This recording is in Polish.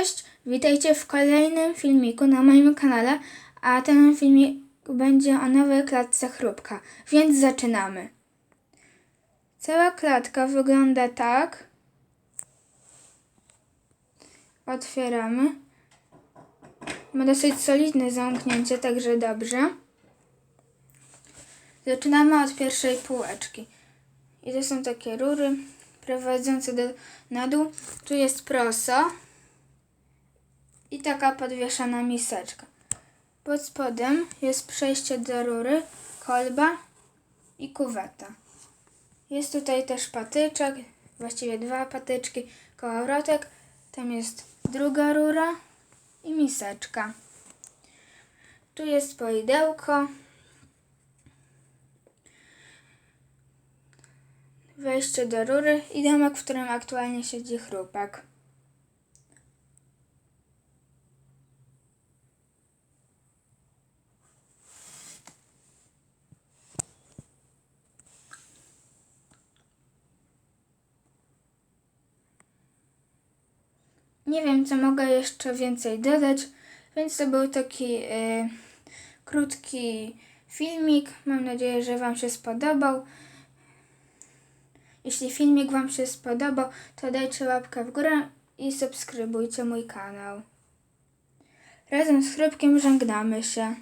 Cześć, witajcie w kolejnym filmiku na moim kanale, a ten filmik będzie o nowej klatce chrupka, więc zaczynamy. Cała klatka wygląda tak. Otwieramy. Ma dosyć solidne zamknięcie, także dobrze. Zaczynamy od pierwszej półeczki. I to są takie rury prowadzące do, na dół. Tu jest proso taka podwieszana miseczka. Pod spodem jest przejście do rury, kolba i kuweta. Jest tutaj też patyczek, właściwie dwa patyczki, kołowrotek. Tam jest druga rura i miseczka. Tu jest poidełko. Wejście do rury i domek, w którym aktualnie siedzi chrupak. Nie wiem, co mogę jeszcze więcej dodać, więc to był taki y, krótki filmik. Mam nadzieję, że Wam się spodobał. Jeśli filmik Wam się spodobał, to dajcie łapkę w górę i subskrybujcie mój kanał. Razem z Chrupkiem żegnamy się.